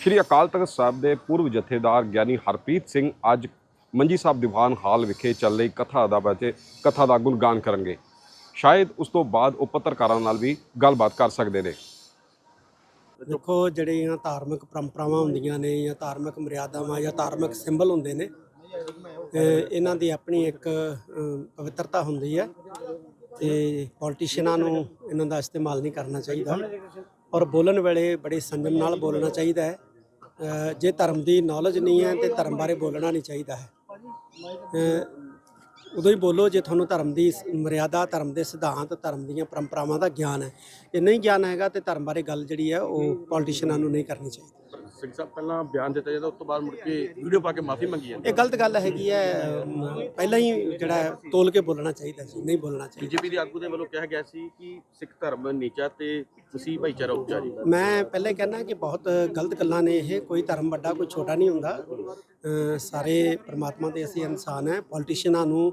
ਸ਼੍ਰੀ ਅਕਾਲ ਤਖਤ ਸਾਹਿਬ ਦੇ ਪੂਰਵ ਜਥੇਦਾਰ ਗਿਆਨੀ ਹਰਪ੍ਰੀਤ ਸਿੰਘ ਅੱਜ ਮੰਜੀ ਸਾਹਿਬ ਦੀਵਾਨ ਹਾਲ ਵਿਖੇ ਚੱਲ ਰਹੀ ਕਥਾ ਦਾ ਵਿੱਚ ਕਥਾ ਦਾ ਗੁਣਗਾਨ ਕਰਨਗੇ। ਸ਼ਾਇਦ ਉਸ ਤੋਂ ਬਾਅਦ ਉਹ ਪੱਤਰਕਾਰਾਂ ਨਾਲ ਵੀ ਗੱਲਬਾਤ ਕਰ ਸਕਦੇ ਨੇ। ਦੇਖੋ, ਜਿਹੜੀਆਂ ਧਾਰਮਿਕ ਪਰੰਪਰਾਵਾਂ ਹੁੰਦੀਆਂ ਨੇ ਜਾਂ ਧਾਰਮਿਕ ਮਰਿਆਦਾਵਾਂ ਜਾਂ ਧਾਰਮਿਕ ਸਿੰਬਲ ਹੁੰਦੇ ਨੇ ਇਹਨਾਂ ਦੀ ਆਪਣੀ ਇੱਕ ਪਵਿੱਤਰਤਾ ਹੁੰਦੀ ਹੈ ਤੇ ਪੋਲੀਟੀਸ਼ੀਅਨਾਂ ਨੂੰ ਇਹਨਾਂ ਦਾ ਇਸਤੇਮਾਲ ਨਹੀਂ ਕਰਨਾ ਚਾਹੀਦਾ ਔਰ ਬੋਲਣ ਵੇਲੇ ਬੜੇ ਸੰਜਮ ਨਾਲ ਬੋਲਣਾ ਚਾਹੀਦਾ ਹੈ। ਜੇ ਧਰਮ ਦੀ ਨੌਲੇਜ ਨਹੀਂ ਹੈ ਤੇ ਧਰਮ ਬਾਰੇ ਬੋਲਣਾ ਨਹੀਂ ਚਾਹੀਦਾ ਹੈ। ਉਦੋਂ ਹੀ ਬੋਲੋ ਜੇ ਤੁਹਾਨੂੰ ਧਰਮ ਦੀ ਮਰਿਆਦਾ, ਧਰਮ ਦੇ ਸਿਧਾਂਤ, ਧਰਮ ਦੀਆਂ ਪਰੰਪਰਾਵਾਂ ਦਾ ਗਿਆਨ ਹੈ। ਜੇ ਨਹੀਂ ਗਿਆਨ ਹੈਗਾ ਤੇ ਧਰਮ ਬਾਰੇ ਗੱਲ ਜਿਹੜੀ ਹੈ ਉਹ ਪੋਲੀਟੀਸ਼ੀਅਨਾਂ ਨੂੰ ਨਹੀਂ ਕਰਨੀ ਚਾਹੀਦੀ। ਸਿੰਘ ਸਾਹਿਬ ਪਹਿਲਾਂ ਬਿਆਨ ਦਿੱਤਾ ਜਾਂਦਾ ਉਸ ਤੋਂ ਬਾਅਦ ਮੁੜ ਕੇ ਵੀਡੀਓ ਪਾ ਕੇ ਮਾਫੀ ਮੰਗੀ ਜਾਂਦੀ ਇਹ ਗਲਤ ਗੱਲ ਹੈਗੀ ਹੈ ਅਮ, ਪਹਿਲਾਂ ਹੀ ਜਿਹੜਾ ਹੈ, ਤੋਲ ਕੇ ਬੋਲਣਾ ਚਾਹੀਦਾ ਸੀ ਨਹੀਂ ਬੋਲਣਾ ਚਾਹੀਦਾ। ਬੀਜੇਪੀ ਦੇ ਆਗੂ ਦੇ ਵੱਲੋਂ ਕਿਹਾ ਗਿਆ ਸੀ ਕਿ ਸਿੱਖ ਧਰਮ ਨੀਚਾ ਤੇ ਤੁਸੀਂ ਭਾਈਚਾਰਾ ਉੱਚਾ ਜੀ। ਮੈਂ ਪਹਿਲੇ ਕਹਿਣਾ ਕਿ ਬਹੁਤ ਗਲਤ ਗੱਲਾਂ ਨੇ ਇਹ ਕੋਈ ਧਰਮ ਵੱਡਾ ਕੋਈ ਛੋਟਾ ਨਹੀਂ ਹੁੰਦਾ। ਅ, ਸਾਰੇ ਪ੍ਰਮਾਤਮਾ ਦੇ ਅਸੀਂ ਇਨਸਾਨ ਹੈ ਪੋਲੀਟੀਸ਼ੀਅਨਾਂ ਨੂੰ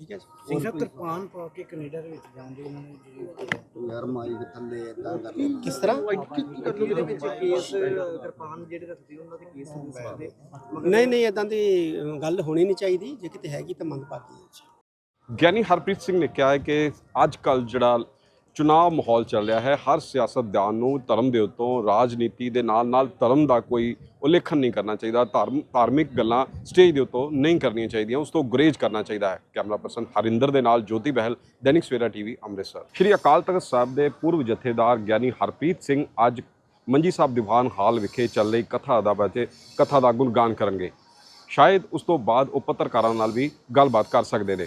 ਠੀਕ ਹੈ ਜੀ। ਸਿੰਘ ਸਾਹਿਬ ਕਿਰਪਾਨ ਪਾ ਕੇ ਕੈਨੇਡਾ ਦੇ ਵਿੱਚ ਜਾਂਦੇ ਉਹਨਾਂ ਨੇ ਜਿਹੜੀ ਯਾਰ ਮਾਈ ਦੇ ਥੱਲੇ ਇਦਾਂ ਕਰ ਕਿਸ ਤਰ੍ਹਾਂ? ਦੇ ਵਿੱਚ ਕੇਸ ਕਿਰਪਾਨ ਜਿਹੜੇ ਰੱਖਦੇ ਉਹਨਾਂ ਦੇ ਕੇਸ ਹੋ ਸਕਦੇ ਨਹੀਂ ਨਹੀਂ ਇਦਾਂ ਦੀ ਗੱਲ ਹੋਣੀ ਨਹੀਂ ਚਾਹੀਦੀ। ਜੇ ਕਿਤੇ ਹੈਗੀ ਤਾਂ ਮੰਦਭਾਗੀ ਹੈ ਜੀ। ਗਿਆਨੀ ਹਰਪ੍ਰੀਤ ਸਿੰਘ ਨੇ ਕਿਹਾ ਹੈ ਕਿ ਅੱਜ ਕੱਲ ਜਿਹੜਾ ਚੁਣਾਵ ਮਾਹੌਲ ਚੱਲ ਰਿਹਾ ਹੈ। ਹਰ ਸਿਆਸਤਦਾਨ ਨੂੰ ਧਰਮ ਦੇ ਉੱਤੋਂ ਰਾਜਨੀਤੀ ਦੇ ਨਾਲ ਨਾਲ ਧਰਮ ਦਾ ਕੋਈ ਉਲੇਖਣ ਨਹੀਂ ਕਰਨਾ ਚਾਹੀਦਾ। ਧਾਰਮ, ਧਾਰਮਿਕ ਗੱਲਾਂ ਸਟੇਜ ਦੇ ਉੱਤੋਂ ਨਹੀਂ ਕਰਨੀਆਂ ਚਾਹੀਦੀਆਂ, ਉਸ ਤੋਂ ਗੁਰੇਜ਼ ਕਰਨਾ ਚਾਹੀਦਾ ਹੈ। ਕੈਮਰਾ ਪਰਸਨ ਹਰਿੰਦਰ ਦੇ ਨਾਲ ਜੋਤੀ ਬਹਿਲ, ਦੈਨਿਕ ਸਵੇਰਾ ਟੀਵੀ, ਅੰਮ੍ਰਿਤਸਰ। ਸ਼੍ਰੀ ਅਕਾਲ ਤਖਤ ਸਾਹਿਬ ਦੇ ਪੂਰਵ ਜਥੇਦਾਰ ਗਿਆਨੀ ਹਰਪ੍ਰੀਤ ਸਿੰਘ ਅੱਜ ਮੰਜੀ ਸਾਹਿਬ ਦੀਵਾਨ ਹਾਲ ਵਿਖੇ ਚੱਲ ਰਹੀ ਕਥਾ ਦਾ ਵਿੱਚ ਕਥਾ ਦਾ ਗੁਣਗਾਨ ਕਰਨਗੇ। ਸ਼ਾਇਦ ਉਸ ਤੋਂ ਬਾਅਦ ਉਹ ਪੱਤਰਕਾਰਾਂ ਨਾਲ ਵੀ ਗੱਲਬਾਤ ਕਰ ਸਕਦੇ ਨੇ।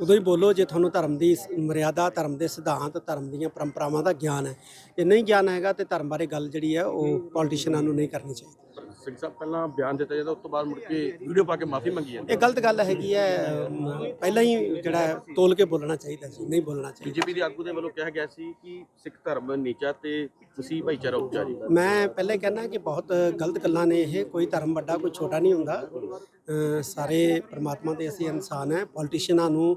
ਉਦੋਂ ਹੀ ਬੋਲੋ ਜੇ ਤੁਹਾਨੂੰ ਧਰਮ ਦੀ ਮਰਿਆਦਾ, ਧਰਮ ਦੇ ਸਿਧਾਂਤ, ਧਰਮ ਦੀਆਂ ਪਰੰਪਰਾਵਾਂ ਦਾ ਗਿਆਨ ਹੈ। ਜੇ ਨਹੀਂ ਗਿਆਨ ਹੈਗਾ ਤੇ ਧਰਮ ਬਾਰੇ ਗੱਲ ਜਿਹੜੀ ਹੈ ਉਹ ਪੋਲੀਟੀਸ਼ੀਅਨਾਂ ਨੂੰ ਨਹੀਂ ਕਰਨੀ ਚਾਹੀਦੀ। ਸਿੰਘ ਸਾਹਿਬ ਪਹਿਲਾਂ ਬਿਆਨ ਦਿੱਤਾ ਜਾਂਦਾ ਉਸ ਤੋਂ ਬਾਅਦ ਮੁੜ ਕੇ ਵੀਡੀਓ ਪਾ ਕੇ ਮਾਫੀ ਮੰਗੀ ਜਾਂਦੀ। ਇਹ ਗਲਤ ਗੱਲ ਹੈਗੀ ਹੈ ਪਹਿਲਾਂ ਹੀ ਜਿਹੜਾ ਹੈ, ਤੋਲ ਕੇ ਬੋਲਣਾ ਚਾਹੀਦਾ ਸੀ ਨਹੀਂ ਬੋਲਣਾ ਚਾਹੀਦਾ। ਬੀਜੇਪੀ ਦੇ ਆਗੂ ਦੇ ਵੱਲੋਂ ਕਿਹਾ ਗਿਆ ਸੀ ਕਿ ਸਿੱਖ ਧਰਮ ਨੀਚਾ ਤੇ ਤੁਸੀਂ ਭਾਈਚਾਰਾ ਉੱਚਾ ਜੀ ਮੈਂ ਪਹਿਲੇ ਕਹਿਣਾ ਕਿ ਬਹੁਤ ਗਲਤ ਗੱਲਾਂ ਨੇ ਇਹ ਕੋਈ ਧਰਮ ਵੱਡਾ ਕੋਈ ਛੋਟਾ ਨਹੀਂ ਹੁੰਦਾ। ਸਾਰੇ ਪ੍ਰਮਾਤਮਾ ਦੇ ਅਸੀਂ ਇਨਸਾਨ ਹੈ ਪੋਲੀਟੀਸ਼ੀਅਨਾਂ ਨੂੰ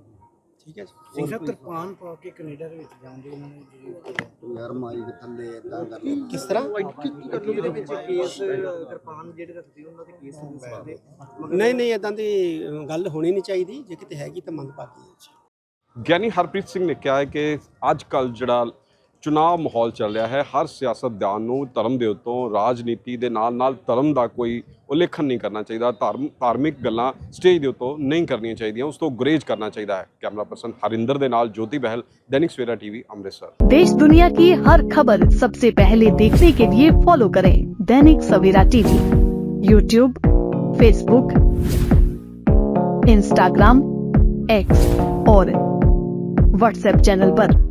ਠੀਕ ਹੈ ਜੀ। ਸਿੰਘ ਸਾਹਿਬ ਕਿਰਪਾਨ ਪਾ ਕੇ ਕੈਨੇਡਾ ਦੇ ਵਿੱਚ ਜਾਂਦੇ ਉਹਨਾਂ ਨੇ ਜਿਹੜੀ ਯਾਰ ਮਾਈ ਦੇ ਥੱਲੇ ਇਦਾਂ ਕਰ ਕਿਸ ਤਰ੍ਹਾਂ? ਦੇ ਵਿੱਚ ਕੇਸ ਕਿਰਪਾਨ ਜਿਹੜੇ ਰੱਖਦੇ ਉਹਨਾਂ ਦੇ ਕੇਸ ਹੋ ਸਕਦੇ ਨਹੀਂ ਨਹੀਂ ਇਦਾਂ ਦੀ ਗੱਲ ਹੋਣੀ ਨਹੀਂ ਚਾਹੀਦੀ। ਜੇ ਕਿਤੇ ਹੈਗੀ ਤਾਂ ਹੈ ਜੀ। ਗਿਆਨੀ ਹਰਪ੍ਰੀਤ ਸਿੰਘ ਨੇ ਕਿਹਾ ਹੈ ਕਿ ਅੱਜ ਕੱਲ ਜਿਹੜਾ ਚੁਣਾਵ ਮਾਹੌਲ ਚੱਲ ਰਿਹਾ ਹੈ ਹਰ ਸਿਆਸਤਦਾਨ ਨੂੰ ਧਰਮ ਦੇ ਉੱਤੋਂ ਰਾਜਨੀਤੀ ਦੇ ਨਾਲ ਨਾਲ ਧਰਮ ਦਾ ਕੋਈ ਉਲੇਖਣ ਨਹੀਂ ਕਰਨਾ ਚਾਹੀਦਾ ਧਰਮ ਧਾਰਮਿਕ ਗੱਲਾਂ ਸਟੇਜ ਦੇ ਉੱਤੋਂ ਨਹੀਂ ਕਰਨੀਆਂ ਚਾਹੀਦੀਆਂ ਉਸ ਤੋਂ ਗੁਰੇਜ਼ ਕਰਨਾ ਚਾਹੀਦਾ ਹੈ ਕੈਮਰਾ ਪਰਸਨ ਹਰਿੰਦਰ ਦੇ ਨਾਲ ਜੋਤੀ ਬਹਿਲ ਦੈਨਿਕ ਸਵੇਰਾ ਟੀਵੀ ਅੰਮ੍ਰਿਤਸਰ देश दुनिया की हर खबर सबसे पहले देखने के लिए फॉलो करें Dainik Savera TV YouTube Facebook Instagram X और व्हाट्सएप चैनल पर।